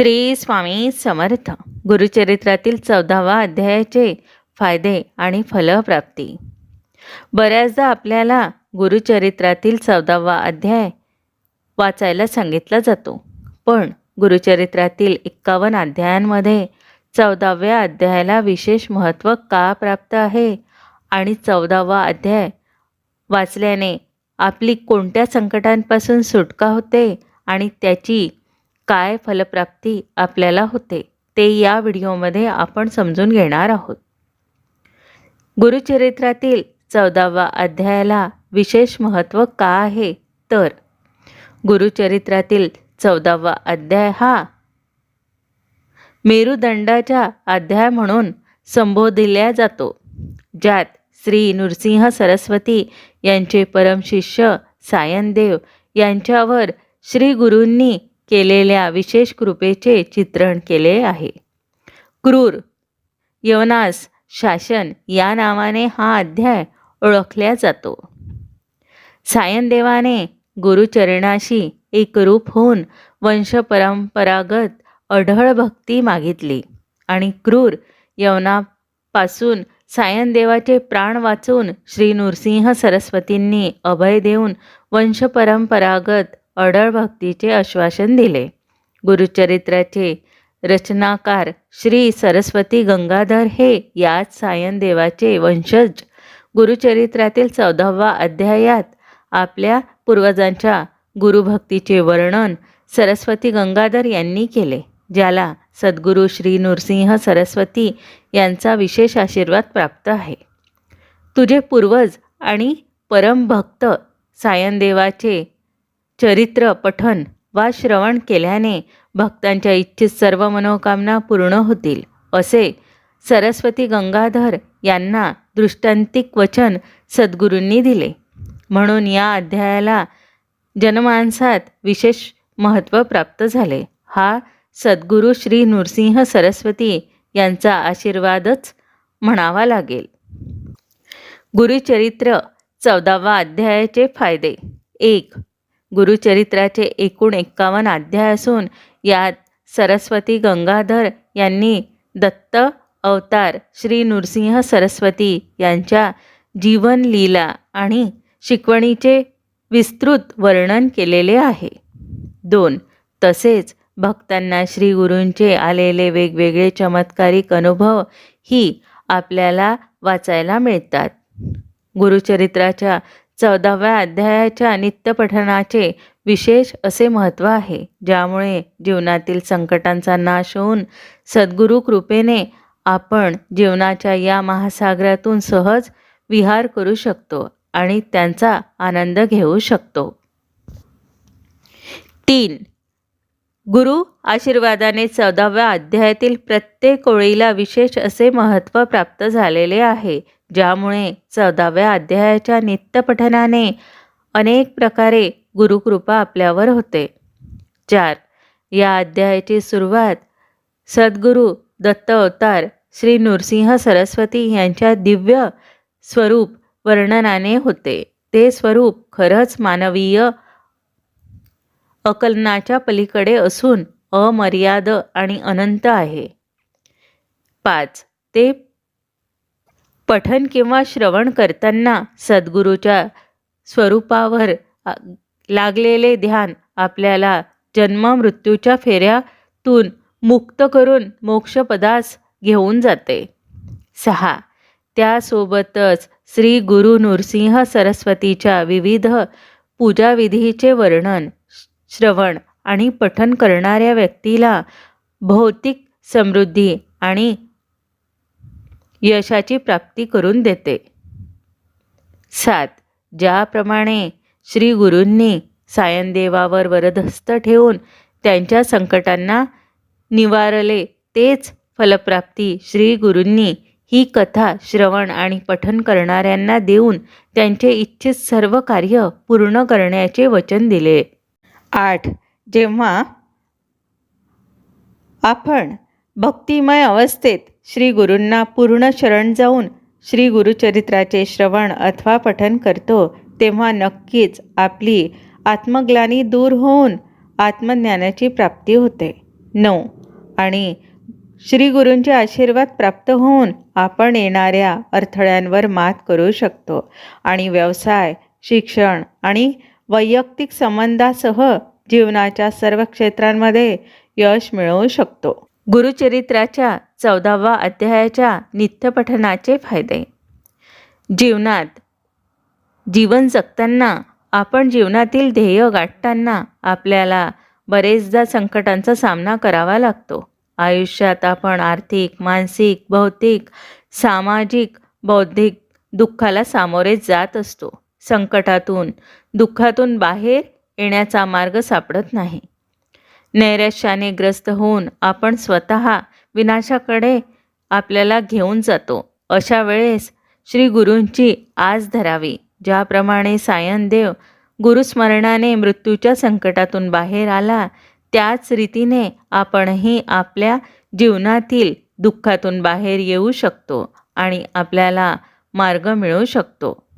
श्री स्वामी समर्थ. गुरुचरित्रातील चौदावा अध्यायाचे फायदे आणि फलप्राप्ती. बऱ्याचदा आपल्याला गुरुचरित्रातील चौदावा अध्याय वाचायला सांगितला जातो. पण गुरुचरित्रातील एक्कावन्न अध्यायांमध्ये चौदाव्या अध्यायाला विशेष महत्त्व का प्राप्त आहे आणि चौदावा अध्याय वाचल्याने आपली कोणत्या संकटांपासून सुटका होते आणि त्याची काय फलप्राप्ती आपल्याला होते ते या व्हिडिओमध्ये आपण समजून घेणार आहोत. गुरुचरित्रातील चौदावा अध्यायाला विशेष महत्त्व का आहे? तर गुरुचरित्रातील चौदावा अध्याय हा मेरुदंडाचा अध्याय म्हणून संबोधिल्या जातो ज्यात श्री नृसिंह सरस्वती यांचे परमशिष्य सायनदेव यांच्यावर श्री गुरूंनी केलेल्या विशेष कृपेचे चित्रण केले आहे. क्रूर यवनास शासन या नावाने हा अध्याय ओळखला जातो. सायनदेवाने गुरुचरणाशी एकरूप होऊन वंशपरंपरागत अढळ भक्ती मागितली आणि क्रूर यवनापासून सायनदेवाचे प्राण वाचून श्री नृसिंह सरस्वतींनी अभय देऊन वंशपरंपरागत अडळ भक्तीचे आश्वासन दिले. गुरुचरित्राचे रचनाकार श्री सरस्वती गंगाधर हे याच सायनदेवाचे वंशज. गुरुचरित्रातील चौदावा अध्यायात आपल्या पूर्वजांच्या गुरुभक्तीचे वर्णन सरस्वती गंगाधर यांनी केले ज्याला सद्गुरू श्री नृसिंह सरस्वती यांचा विशेष आशीर्वाद प्राप्त आहे. तुझे पूर्वज आणि परमभक्त सायनदेवाचे चरित्र पठन वा श्रवण केल्याने भक्तांच्या इच्छित सर्व मनोकामना पूर्ण होतील. असे सरस्वती गंगाधर यांना दृष्टांतिक वचन सद्गुरूंनी दिले. म्हणून या अध्यायाला जनमानसात विशेष महत्त्व प्राप्त झाले. हा सद्गुरू श्री नृसिंह सरस्वती यांचा आशीर्वादच म्हणावा लागेल. गुरुचरित्र चौदावा अध्यायाचे फायदे. एक गुरुचरित्राचे एकूण एक्कावन्न अध्याय असून यात सरस्वती गंगाधर यांनी दत्त अवतार श्री नृसिंह सरस्वती यांच्या जीवन लीला आणि शिकवणीचे विस्तृत वर्णन केलेले आहे. दोन. तसेच भक्तांना श्री गुरूंचे आलेले वेगवेगळे चमत्कारिक अनुभव ही आपल्याला वाचायला मिळतात. गुरुचरित्राच्या चौदाव्या अध्यायाच्या नित्यपठणाचे विशेष असे महत्त्व आहे ज्यामुळे जीवनातील संकटांचा नाश होऊन सद्गुरू कृपेने आपण जीवनाच्या या महासागरातून सहज विहार करू शकतो आणि त्यांचा आनंद घेऊ शकतो. तीन. गुरु आशीर्वादाने चौदाव्या अध्यायातील प्रत्येक ओळीला विशेष असे महत्त्व प्राप्त झालेले आहे ज्यामुळे चौदाव्या अध्यायाच्या नित्यपठनाने अनेक प्रकारे गुरुकृपा आपल्यावर होते. चार. या अध्यायाची सुरुवात सद्गुरू दत्त अवतार श्री नृसिंह सरस्वती यांच्या दिव्य स्वरूप वर्णनाने होते. ते स्वरूप खरंच मानवीय अकलनाच्या पलीकडे असून अमर्याद आणि अनंत आहे. पाच. ते पठन किंवा श्रवण करताना सद्गुरूच्या स्वरूपावर लागलेले ध्यान आपल्याला जन्म मृत्यूच्या फेऱ्यातून मुक्त करून मोक्षपदास घेऊन जाते. सहा. त्यासोबतच श्री गुरु नृसिंह सरस्वतीच्या विविध पूजाविधीचे वर्णन श्रवण आणि पठन करणाऱ्या व्यक्तीला भौतिक समृद्धी आणि यशाची प्राप्ती करून देते. सात. ज्याप्रमाणे श्री गुरूंनी सायनदेवावर वरदहस्त ठेवून त्यांच्या संकटांना निवारले तेच फलप्राप्ती श्री गुरूंनी ही कथा श्रवण आणि पठन करणाऱ्यांना देऊन त्यांचे इच्छित सर्व कार्य पूर्ण करण्याचे वचन दिले. आठ. जेव्हा आपण भक्तिमय अवस्थेत श्री गुरूंना पूर्ण शरण जाऊन श्री गुरुचरित्राचे श्रवण अथवा पठन करतो तेव्हा नक्कीच आपली आत्मग्लानी दूर होऊन आत्मज्ञानाची प्राप्ती होते. नऊ. आणि श्री गुरूंचे आशीर्वाद प्राप्त होऊन आपण येणाऱ्या अडथळ्यांवर मात करू शकतो आणि व्यवसाय शिक्षण आणि वैयक्तिक संबंधासह जीवनाच्या सर्व क्षेत्रांमध्ये यश मिळवू शकतो. गुरुचरित्राच्या चौदावा अध्यायाच्या नित्यपठनाचे फायदे. जीवनात जीवन जगताना आपण जीवनातील ध्येय गाठताना आपल्याला बरेचदा संकटांचा सामना करावा लागतो. आयुष्यात आपण आर्थिक मानसिक भौतिक सामाजिक बौद्धिक दुःखाला सामोरे जात असतो. संकटातून दुःखातून बाहेर येण्याचा मार्ग सापडत नाही. नैराश्याने ग्रस्त होऊन आपण स्वतः विनाशाकडे आपल्याला घेऊन जातो. अशा वेळेस श्री गुरूंची आज धरावी. ज्याप्रमाणे सायनदेव गुरुस्मरणाने मृत्यूच्या संकटातून बाहेर आला त्याच रीतीने आपणही आपल्या जीवनातील दुःखातून बाहेर येऊ शकतो आणि आपल्याला मार्ग मिळू शकतो.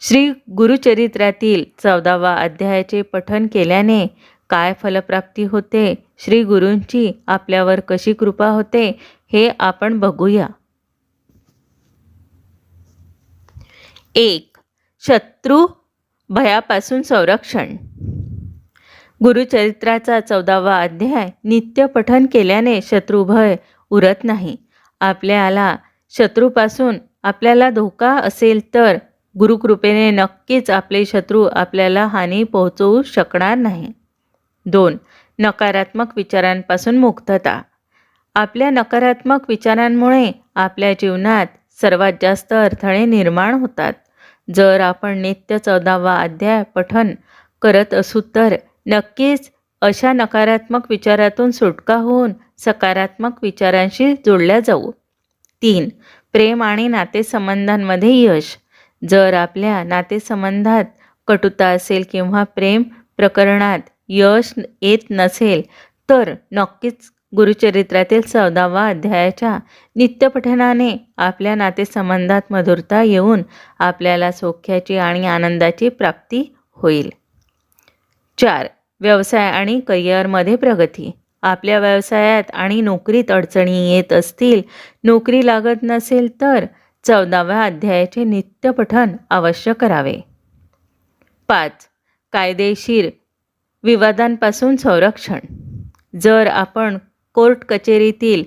श्री गुरुचरित्रातील चौदावा अध्यायाचे पठन केल्याने काय फलप्राप्ती होते? श्री गुरूंची आपल्यावर कशी कृपा होते? हे आपण बघूया. एक शत्रू भयापासून संरक्षण. गुरुचरित्राचा चौदावा अध्याय नित्य पठन केल्याने शत्रुभय उरत नाही. आपल्याला शत्रूपासून आपल्याला धोका असेल तर गुरुकृपेने नक्कीच आपले शत्रू आपल्याला हानी पोहोचवू शकणार नाही. दोन नकारात्मक विचारांपासून मुक्तता. आपल्या नकारात्मक विचारांमुळे आपल्या जीवनात सर्वात जास्त अडथळे निर्माण होतात. जर आपण नित्य चौदावा अध्याय पठन करत असू तर नक्कीच अशा नकारात्मक विचारातून सुटका होऊन सकारात्मक विचारांशी जोडल्या जाऊ. तीन प्रेम आणि नातेसंबंधांमध्ये यश. जर आपल्या नातेसंबंधात कटुता असेल किंवा प्रेम प्रकरणात यश येत नसेल तर नक्कीच गुरुचरित्रातील चौदावा अध्यायाच्या नित्यपठनाने आपल्या नातेसंबंधात मधुरता येऊन आपल्याला सौख्याची आणि आनंदाची प्राप्ती होईल. चार. व्यवसाय आणि करिअरमध्ये प्रगती. आपल्या व्यवसायात आणि नोकरीत अडचणी येत असतील नोकरी लागत नसेल तर चौदाव्या अध्यायाचे नित्यपठन अवश्य करावे. पाच. कायदेशीर विवादांपासून संरक्षण. जर आपण कोर्ट कचेरीतील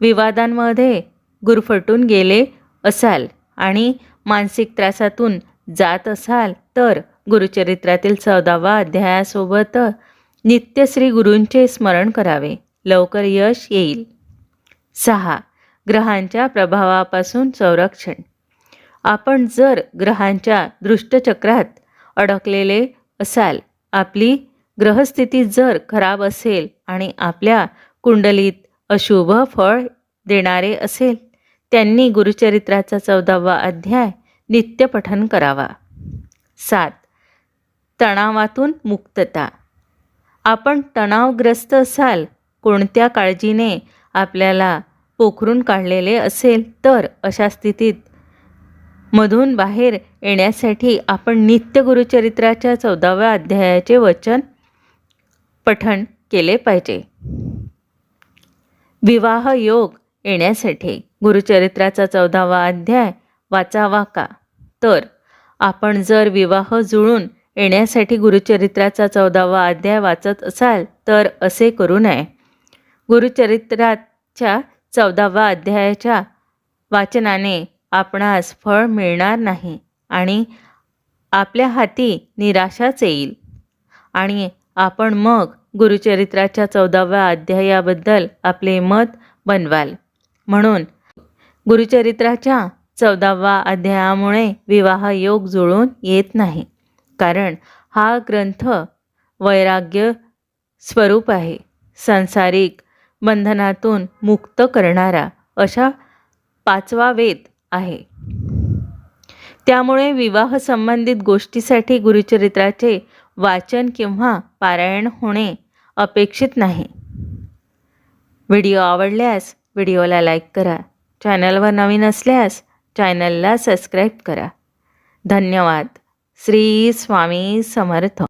विवादांमध्ये गुरफटून गेले असाल आणि मानसिक त्रासातून जात असाल तर गुरुचरित्रातील चौदावा अध्यायासोबत नित्य श्री गुरूंचे स्मरण करावे. लवकर यश येईल. सहा. ग्रहांच्या प्रभावापासून संरक्षण. आपण जर ग्रहांच्या दृष्टचक्रात अडकलेले असाल आपली ग्रहस्थिती जर खराब असेल आणि आपल्या कुंडलीत अशुभ फळ देणारे असेल त्यांनी गुरुचरित्राचा चौदावा अध्याय नित्यपठन करावा. सात. तणावातून मुक्तता. आपण तणावग्रस्त असाल कोणत्या काळजीने आपल्याला पोखरून काढलेले असेल तर अशा स्थितीत मधून बाहेर येण्यासाठी आपण नित्य गुरुचरित्राच्या चौदाव्या अध्यायाचे वचन पठण केले पाहिजे. विवाह योग येण्यासाठी गुरुचरित्राचा चौदावा अध्याय वाचावा का? तर आपण जर विवाह जुळून येण्यासाठी गुरुचरित्राचा चौदावा अध्याय वाचत असाल तर असे करू नये. गुरुचरित्राच्या चौदावा अध्यायाच्या वाचनाने आपणास फळ मिळणार नाही आणि आपल्या हाती निराशाच येईल आणि आपण मग गुरुचरित्राच्या चौदाव्या अध्यायाबद्दल आपले मत बनवाल. म्हणून गुरुचरित्राच्या चौदावा अध्यायामुळे विवाह योग जुळून येत नाही. कारण हा ग्रंथ वैराग्य स्वरूप आहे. सांसारिक बंधनातून मुक्त करणारा अशा पाचवा वेद आहे. त्यामुळे विवाह संबंधित गोष्टीसाठी गुरुचरित्राचे वाचन किंवा पारायण होणे अपेक्षित नाही. व्हिडिओ आवडल्यास व्हिडिओला लाईक करा. चॅनलवर नवीन असल्यास चॅनलला सबस्क्राईब करा. धन्यवाद. श्री स्वामी समर्थ.